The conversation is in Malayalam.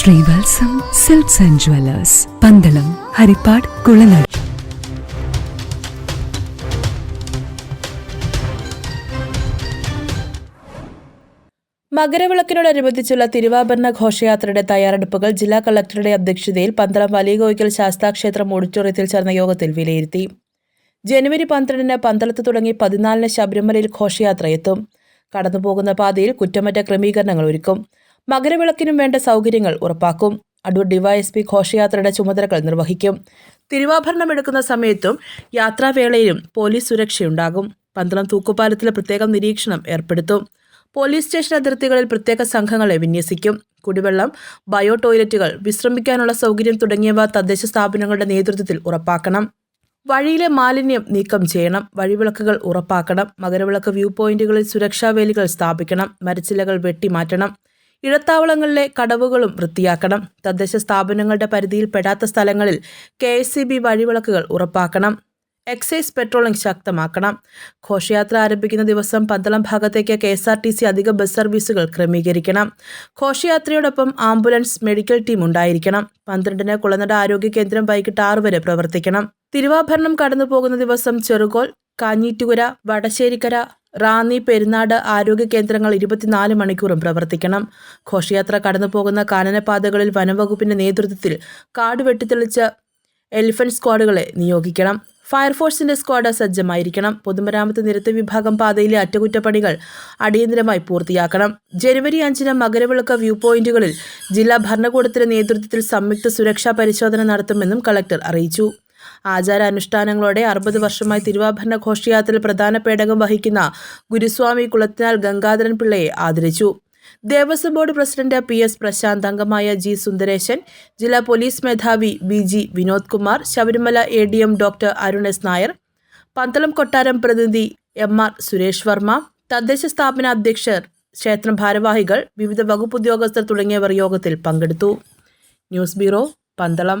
Srivatsam silks and jewellers Pandalam Harippad Kulanada. മകരവിളക്കിനോടനുബന്ധിച്ചുള്ള തിരുവാഭരണ ഘോഷയാത്രയുടെ തയ്യാറെടുപ്പുകൾ ജില്ലാ കളക്ടറുടെ അധ്യക്ഷതയിൽ പന്തളം വലിയകോയ്ക്കൽ ശാസ്താക്ഷേത്രം ഓഡിറ്റോറിയത്തിൽ ചേർന്ന യോഗത്തിൽ വിലയിരുത്തി. ജനുവരി പന്ത്രണ്ടിന് പന്തളത്ത് തുടങ്ങി പതിനാലിന് ശബരിമലയിൽ ഘോഷയാത്ര എത്തും കടന്നുപോകുന്ന പാതയിൽ കുറ്റമറ്റ ക്രമീകരണങ്ങൾ ഒരുക്കും. മകരവിളക്കിനും വേണ്ട സൗകര്യങ്ങൾ ഉറപ്പാക്കും. അടൂർ ഡിവൈഎസ്പി ഘോഷയാത്രയുടെ ചുമതലകൾ നിർവഹിക്കും. തിരുവാഭരണം എടുക്കുന്ന സമയത്തും യാത്രാവേളയിലും പോലീസ് സുരക്ഷയുണ്ടാകും. പന്തളം തൂക്കുപാലത്തിൽ പ്രത്യേകം നിരീക്ഷണം ഏർപ്പെടുത്തും. പോലീസ് സ്റ്റേഷൻ അതിർത്തികളിൽ പ്രത്യേക സംഘങ്ങളെ വിന്യസിക്കും. കുടിവെള്ളം ബയോ ടോയ്ലറ്റുകൾ വിശ്രമിക്കാനുള്ള സൗകര്യം തുടങ്ങിയവ തദ്ദേശ സ്ഥാപനങ്ങളുടെ നേതൃത്വത്തിൽ ഉറപ്പാക്കണം. വഴിയിലെ മാലിന്യം നീക്കം ചെയ്യണം. വഴിവിളക്കുകൾ ഉറപ്പാക്കണം. മകരവിളക്ക് വ്യൂ പോയിന്റുകളിൽ സുരക്ഷാ വേലികൾ സ്ഥാപിക്കണം. മരച്ചിലകൾ വെട്ടിമാറ്റണം. ഇടത്താവളങ്ങളിലെ കടവുകളും വൃത്തിയാക്കണം. തദ്ദേശ സ്ഥാപനങ്ങളുടെ പരിധിയിൽ പെടാത്ത സ്ഥലങ്ങളിൽ കെ എസ് സി ബി വഴിവിളക്കുകൾ ഉറപ്പാക്കണം. എക്സൈസ് പെട്രോളിംഗ് ശക്തമാക്കണം. ഘോഷയാത്ര ആരംഭിക്കുന്ന ദിവസം പന്തളം ഭാഗത്തേക്ക് K S R T C അധിക ബസ് സർവീസുകൾ ക്രമീകരിക്കണം. ഘോഷയാത്രയോടൊപ്പം ആംബുലൻസ് മെഡിക്കൽ ടീം ഉണ്ടായിരിക്കണം. പന്ത്രണ്ടിന് കുളനട ആരോഗ്യ കേന്ദ്രം വൈകിട്ട് ആറ് വരെ പ്രവർത്തിക്കണം. തിരുവാഭരണം കടന്നു പോകുന്ന ദിവസം ചെറുകോൽ കാഞ്ഞീറ്റുകുര വടശ്ശേരിക്കര റാന്നി പെരുന്നാട് ആരോഗ്യ കേന്ദ്രങ്ങൾ ഇരുപത്തിനാല് മണിക്കൂറും പ്രവർത്തിക്കണം. ഘോഷയാത്ര കടന്നുപോകുന്ന കാനനപാതകളിൽ വനംവകുപ്പിന്റെ നേതൃത്വത്തിൽ കാട് വെട്ടിത്തെളിച്ച് എലിഫന്റ് സ്ക്വാഡുകളെ നിയോഗിക്കണം. ഫയർഫോഴ്സിന്റെ സ്ക്വാഡ് സജ്ജമായിരിക്കണം. പൊതുമരാമത്ത് നിരത്ത് വിഭാഗം പാതയിലെ അറ്റകുറ്റപ്പണികൾ അടിയന്തരമായി പൂർത്തിയാക്കണം. ജനുവരി അഞ്ചിന് മകരവിളക്ക് വ്യൂ പോയിന്റുകളിൽ ജില്ലാ ഭരണകൂടത്തിന്റെ നേതൃത്വത്തിൽ സംയുക്ത സുരക്ഷാ പരിശോധന നടത്തുമെന്നും കളക്ടർ അറിയിച്ചു. ആചാരാനുഷ്ഠാനങ്ങളോടെ അറുപത് വർഷമായി തിരുവാഭരണ ഘോഷയാത്രയിൽ പ്രധാന പേടകം വഹിക്കുന്ന ഗുരുസ്വാമി കുളത്തിനാൽ ഗംഗാധരൻ പിള്ളയെ ആദരിച്ചു. Devaswom board president P S Prasanth അംഗമായ ജി സുന്ദരേശൻ ജില്ലാ പോലീസ് മേധാവി B G Vinod Kumar Sabarimala A D M doctor Arun S Nair Pandalam കൊട്ടാരം പ്രതിനിധി എം ആർ സുരേഷ് വർമ്മ തദ്ദേശ സ്ഥാപന അധ്യക്ഷർ ക്ഷേത്രം ഭാരവാഹികൾ വിവിധ വകുപ്പ് ഉദ്യോഗസ്ഥർ തുടങ്ങിയവർ യോഗത്തിൽ പങ്കെടുത്തു. News bureau Pandalam.